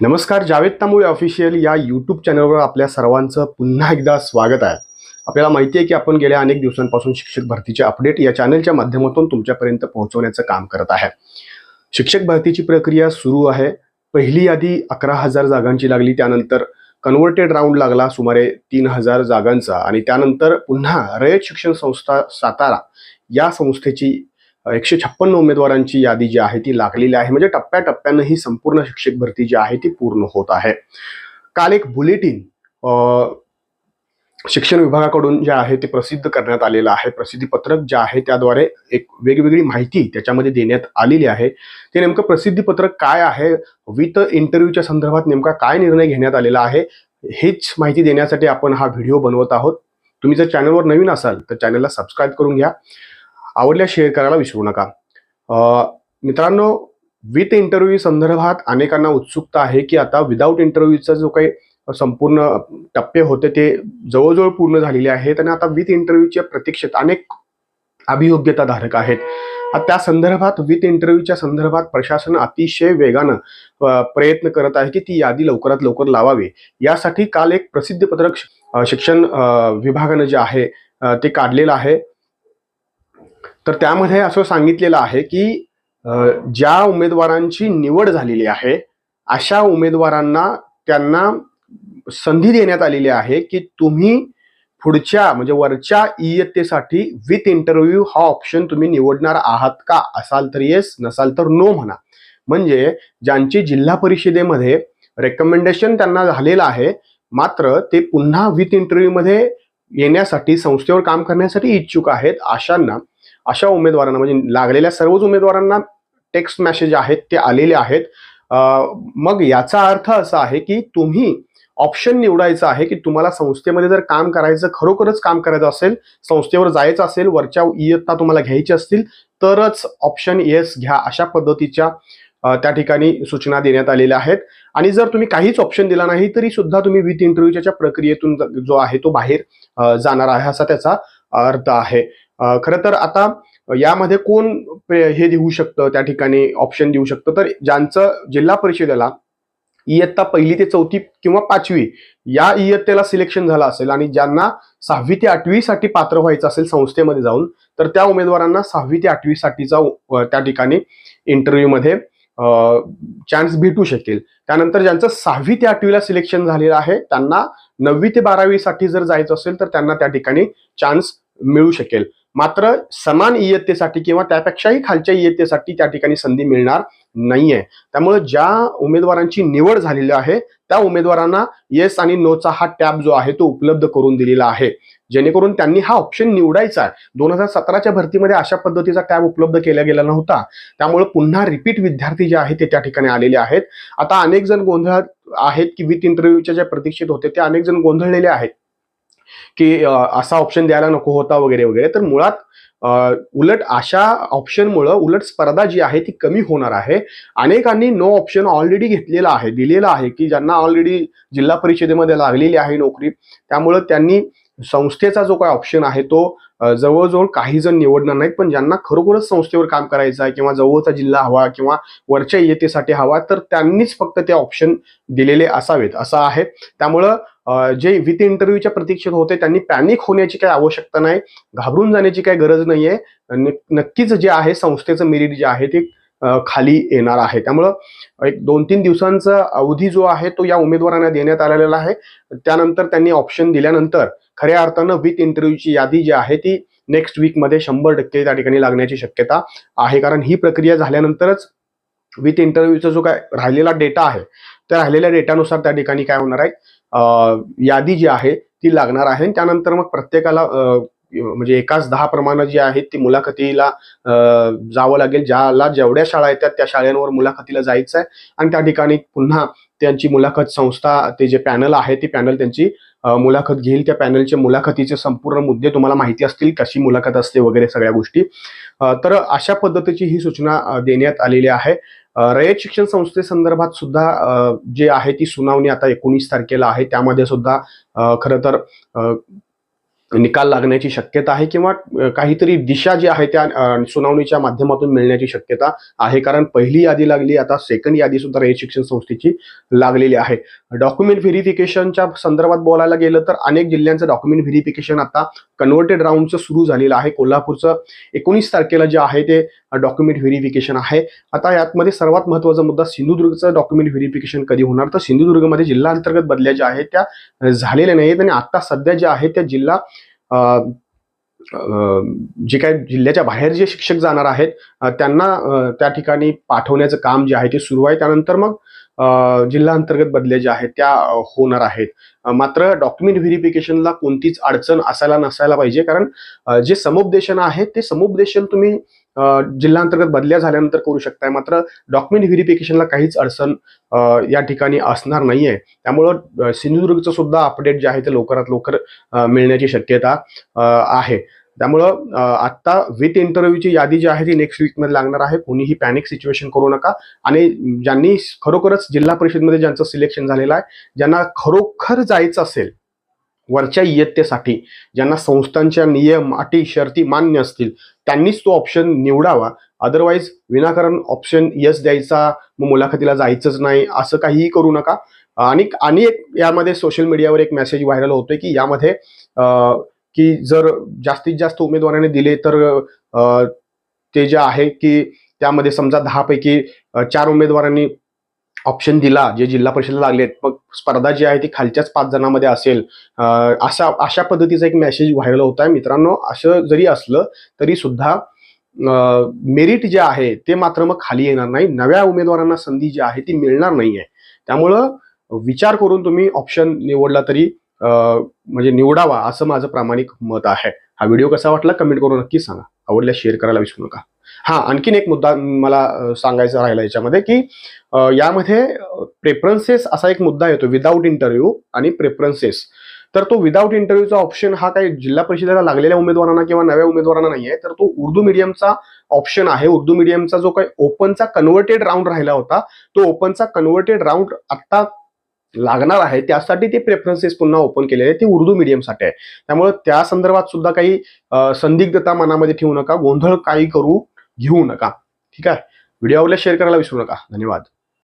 नमस्कार जावेद तांबुळे ऑफिशियल या यूट्यूब चॅनलवर आपल्या सर्वांचं पुन्हा एकदा स्वागत आहे. आपल्याला माहिती आहे की आपण गेल्या अनेक दिवसांपासून शिक्षक भरतीचे अपडेट या चॅनलच्या माध्यमातून तुमच्यापर्यंत पोहोचवण्याचं काम करत आहे. शिक्षक भरतीची प्रक्रिया सुरू आहे. पहिली यादी अकरा हजार जागांची लागली त्यानंतर कन्व्हर्टेड राऊंड लागला सुमारे तीन हजार जागांचा आणि त्यानंतर पुन्हा रयत शिक्षण संस्था सातारा या संस्थेची एकशे छप्पन्न उमेदवारांची यादी जी आहे ती लागलेली आहे. म्हणजे टप्प्याटप्प्यानं ही संपूर्ण शिक्षक भरती जी आहे ती पूर्ण होत आहे. काल एक बुलेटिन शिक्षण विभागाकडून जे आहे ते प्रसिद्ध करण्यात आलेलं आहे. प्रसिद्धी पत्रक जे आहे त्याद्वारे एक वेगवेगळी माहिती त्याच्यामध्ये देण्यात आलेली आहे. ते नेमकं प्रसिद्धी पत्रक काय आहे? विथ इंटरव्ह्यूच्या संदर्भात नेमका काय निर्णय घेण्यात आलेला आहे? हेच माहिती देण्यासाठी आपण हा व्हिडिओ बनवत आहोत. तुम्ही जर चॅनलवर नवीन असाल तर चॅनलला सबस्क्राईब करून घ्या. आवडल्या शेअर करायला विसरू नका. मित्रांनो विथ इंटरव्ह्यू संदर्भात अनेकांना उत्सुकता आहे की आता विदाऊट इंटरव्ह्यूचा जो काही संपूर्ण टप्पे होते ते जवळजवळ पूर्ण झालेले आहेत आणि आता विथ इंटरव्ह्यूच्या प्रतीक्षेत अनेक अभियोग्यता धारक आहेत. त्या संदर्भात विथ इंटरव्ह्यूच्या संदर्भात प्रशासन अतिशय वेगानं प्रयत्न करत आहे की ती यादी लवकरात लवकर लावावी. यासाठी काल एक प्रसिद्ध पत्रक शिक्षण विभागानं जे आहे ते काढलेलं आहे. तर त्यामध्ये असं सांगितलेलं आहे की ज्या उमेदवारांची निवड झालेली आहे अशा उमेदवारांना त्यांना संधी देण्यात आलेली आहे की तुम्ही पुढच्या म्हणजे वरच्या इयत्तेसाठी विथ इंटरव्ह्यू हा ऑप्शन तुम्ही निवडणार आहात का? असाल तर येस नसाल तर नो म्हणा. म्हणजे ज्यांची जिल्हा परिषदेमध्ये रेकमेंडेशन त्यांना झालेलं आहे मात्र ते पुन्हा विथ इंटरव्ह्यूमध्ये येण्यासाठी संस्थेवर काम करण्यासाठी इच्छुक आहेत अशांना अशा उमेदवारांना म्हणजे लागलेल्या सर्वच उमेदवारांना टेक्स्ट मेसेज आहेत ते आलेले आहेत. मग याचा अर्थ असा आहे की तुम्ही ऑप्शन निवडायचं आहे की तुम्हाला संस्थेमध्ये जर काम करायचं खरोखरच काम करायचं असेल संस्थेवर जायचं असेल वरच्या इयत्ता तुम्हाला घ्यायची असतील तरच ऑप्शन येस घ्या अशा पद्धतीच्या त्या ठिकाणी सूचना देण्यात आलेल्या आहेत. आणि जर तुम्ही काहीच ऑप्शन दिला नाही तरी सुद्धा तुम्ही विथ इंटरव्ह्यूच्या प्रक्रियेतून जो आहे तो बाहेर जाणार आहे असा त्याचा अर्थ आहे. खरं तर आता यामध्ये कोण पे- हे देऊ शकतं त्या ठिकाणी ऑप्शन देऊ शकतं? तर ज्यांचं जिल्हा परिषदेला इयत्ता पहिली ते चौथी किंवा पाचवी या इयत्तेला सिलेक्शन झालं असेल आणि ज्यांना सहावी ते आठवीसाठी पात्र व्हायचं असेल संस्थेमध्ये जाऊन तर त्या उमेदवारांना सहावी ते आठवीसाठीचा त्या ठिकाणी इंटरव्ह्यूमध्ये चान्स भेटू शकेल. त्यानंतर ज्यांचं सहावी ते आठवीला सिलेक्शन झालेलं आहे त्यांना नववी ते बारावीसाठी जर जायचं असेल तर त्यांना त्या ठिकाणी चान्स मिळू शकेल. मात्र समान इयत्तेसाठी किंवा त्यापेक्षाही खालच्या इयत्तेसाठी त्या ठिकाणी संधी मिळणार नाहीये. त्यामुळे ज्या उमेदवारांची निवड झालेली आहे त्या उमेदवारांना येस आणि नोचा हा टॅब जो आहे तो उपलब्ध करून दिलेला आहे. जेणेकरून त्यांनी हा ऑप्शन निवडायचा आहे. दोन हजार सतराच्या भरतीमध्ये अशा पद्धतीचा टॅब उपलब्ध केला गेला नव्हता. त्यामुळे पुन्हा रिपीट विद्यार्थी जे आहेत ते त्या ठिकाणी आलेले आहेत. आता अनेक जण गोंधळात आहेत की विथ इंटरव्ह्यूच्या ज्या प्रतीक्षित होते ते अनेक जण गोंधळलेले आहेत. की असा ऑप्शन द्यायला नको होता वगैरे वगैरे. तर मुळात उलट अशा ऑप्शनमुळं उलट स्पर्धा जी आहे ती कमी होणार आहे. अनेकांनी नो ऑप्शन ऑलरेडी घेतलेला आहे दिलेला आहे की ज्यांना ऑलरेडी जिल्हा परिषदेमध्ये लागलेली आहे नोकरी. त्यामुळं त्यांनी संस्थेचा जो काय ऑप्शन आहे तो जवळजवळ काही जण निवडणार नाहीत पण ज्यांना खरोखरच संस्थेवर काम करायचं आहे किंवा जवळचा जिल्हा हवा किंवा वरच्या इयतेसाठी हवा तर त्यांनीच फक्त ते ऑप्शन दिलेले असावेत असं आहे. त्यामुळं जे विथ इंटरव्ह्यूच्या प्रतीक्षेत होते त्यांनी पॅनिक होण्याची काही आवश्यकता नाही घाबरून जाण्याची काही गरज नाहीये. न- नक्कीच जे आहे संस्थेचं मेरिट जे आहे ते खाली येणार आहे. त्यामुळं एक दोन तीन दिवसांचा अवधी जो आहे तो या उमेदवारांना देण्यात आलेला आहे. त्यानंतर त्यांनी ऑप्शन दिल्यानंतर खऱ्या अर्थानं विथ इंटरव्ह्यूची यादी जी आहे ती नेक्स्ट वीकमध्ये शंभर टक्के त्या ठिकाणी लागण्याची शक्यता आहे. कारण ही प्रक्रिया झाल्यानंतरच विथ इंटरव्ह्यूचा जो काय राहिलेला डेटा आहे त्या राहिलेल्या डेटानुसार त्या ठिकाणी काय होणार आहे? यादी जी आहे ती लागणार आहे. आणि त्यानंतर मग प्रत्येकाला म्हणजे एकाच दहा प्रमाणं जी आहेत ती मुलाखतीला जावं लागेल. ज्याला जेवढ्या शाळा येतात त्या शाळांवर मुलाखतीला जायचं आहे आणि त्या ठिकाणी पुन्हा त्यांची मुलाखत संस्था ते जे पॅनल आहे ती पॅनल त्यांची मुलाखत घेईल. त्या पॅनलच्या मुलाखतीचे संपूर्ण मुद्दे तुम्हाला माहिती असतील कशी मुलाखत असते वगैरे सगळ्या गोष्टी. तर अशा पद्धतीची ही सूचना देण्यात आलेली आहे. रयत शिक्षण संस्थेसंदर्भात सुद्धा जे आहे ती सुनावणी आता एकोणीस तारखेला आहे. त्यामध्ये सुद्धा खरं तर निकाल लागण्याची शक्यता आहे किंवा काहीतरी दिशा जी आहे त्या सुनावणीच्या माध्यमातून मिळण्याची शक्यता आहे. कारण पहिली यादी लागली आता सेकंड यादी सुद्धा रयत शिक्षण संस्थेची लागलेली आहे. डॉक्युमेंट व्हेरिफिकेशनच्या संदर्भात बोलायला गेलं तर अनेक जिल्ह्यांचं डॉक्युमेंट व्हेरिफिकेशन आता कन्व्हर्टेड राऊंडचं सुरू झालेलं आहे. कोल्हापूरचं एकोणीस तारखेला जे आहे ते डॉक्युमेंट व्हेरिफिकेशन आहे. आता यातमध्ये सर्वात महत्त्वाचा मुद्दा सिंधुदुर्गचं डॉक्युमेंट व्हेरिफिकेशन कधी होणार? तर सिंधुदुर्गमध्ये जिल्हा अंतर्गत बदल्या ज्या आहेत त्या झालेल्या नाहीत आणि आता सध्या ज्या आहेत त्या जिल्हा जे काही जिल्ह्याच्या बाहेर जे शिक्षक जाणार आहेत त्यांना त्या ठिकाणी पाठवण्याचं काम जे आहे ते सुरू आहे. त्यानंतर मग जिल्हा अंतर्गत बदल्या ज्या आहेत त्या होणार आहेत. मात्र डॉक्युमेंट व्हेरिफिकेशनला कोणतीच अडचण असायला नसायला पाहिजे. कारण जे समुपदेशन आहे ते समुपदेशन तुम्ही जिल्हा अंतर्गत बदल्या झाल्यानंतर करू शकताय. मात्र डॉक्युमेंट व्हेरिफिकेशनला काहीच अडचण या ठिकाणी असणार नाहीये. त्यामुळं सिंधुदुर्गचं सुद्धा अपडेट जे आहे ते लवकरात लवकर मिळण्याची शक्यता आहे. त्यामुळं आत्ता विथ इंटरव्ह्यूची यादी जी आहे ती नेक्स्ट वीकमध्ये लागणार आहे. कोणीही पॅनिक सिच्युएशन करू नका. आणि ज्यांनी खरोखरच जिल्हा परिषदमध्ये ज्यांचं सिलेक्शन झालेलं आहे ज्यांना खरोखर जायचं असेल वरच्या इयत्तेसाठी ज्यांना संस्थांच्या नियम अटी शर्ती मान्य असतील त्यांनीच तो ऑप्शन निवडावा. अदरवाईज विनाकारण ऑप्शन यस द्यायचा मग मुलाखतीला जायचंच नाही असं काहीही करू नका. आणि आणि एक यामध्ये सोशल मीडियावर एक मेसेज व्हायरल होतोय की यामध्ये की जर जास्तीत जास्त उमेदवारांनी दिले तर ते जे आहे की त्यामध्ये समजा दहापैकी चार उमेदवारांनी ऑप्शन दिला जे जिल्हा परिषदेला लागलेत मग स्पर्धा जी आहे ती खालच्याच पाच जणांमध्ये असेल. असा अशा अशा पद्धतीचा एक मेसेज व्हायरल होत आहे मित्रांनो असं जरी असलं तरी सुद्धा मेरिट जे आहे ते मात्र मग खाली येणार नाही. नव्या उमेदवारांना संधी जी आहे ती मिळणार नाही आहे त्यामुळं विचार करून तुम्ही ऑप्शन निवडला तरी म्हणजे निवडावा असं माझं प्रामाणिक मत आहे. हा व्हिडिओ कसा वाटला कमेंट करून नक्की सांगा. आवडल्यास शेअर करायला विसरू नका. हा आणखीन एक मुद्दा मला सांगायचा राहिला याच्यामध्ये की यामध्ये प्रेफरन्सेस असा एक मुद्दा येतो विदाऊट इंटरव्ह्यू आणि प्रेफरन्सेस तर तो विदाऊट इंटरव्ह्यूचा ऑप्शन हा काही जिल्हा परिषदेला लागलेल्या उमेदवारांना किंवा नव्या उमेदवारांना नाही आहे तर तो उर्दू मिडियमचा ऑप्शन आहे. उर्दू मिडियमचा जो काही ओपनचा कन्व्हर्टेड राऊंड राहिला होता तो ओपनचा कन्व्हर्टेड राऊंड आता लागणार आहे. त्यासाठी ते प्रेफरन्सेस पुन्हा ओपन केलेले आहे ते उर्दू मिडियमसाठी आहे. त्यामुळे त्या संदर्भात सुद्धा काही संदिग्धता मनामध्ये ठेवू नका. गोंधळ काही करू घेऊ नका. ठीक आहे? व्हिडिओ आवडल्यास शेअर करायला विसरू नका. धन्यवाद.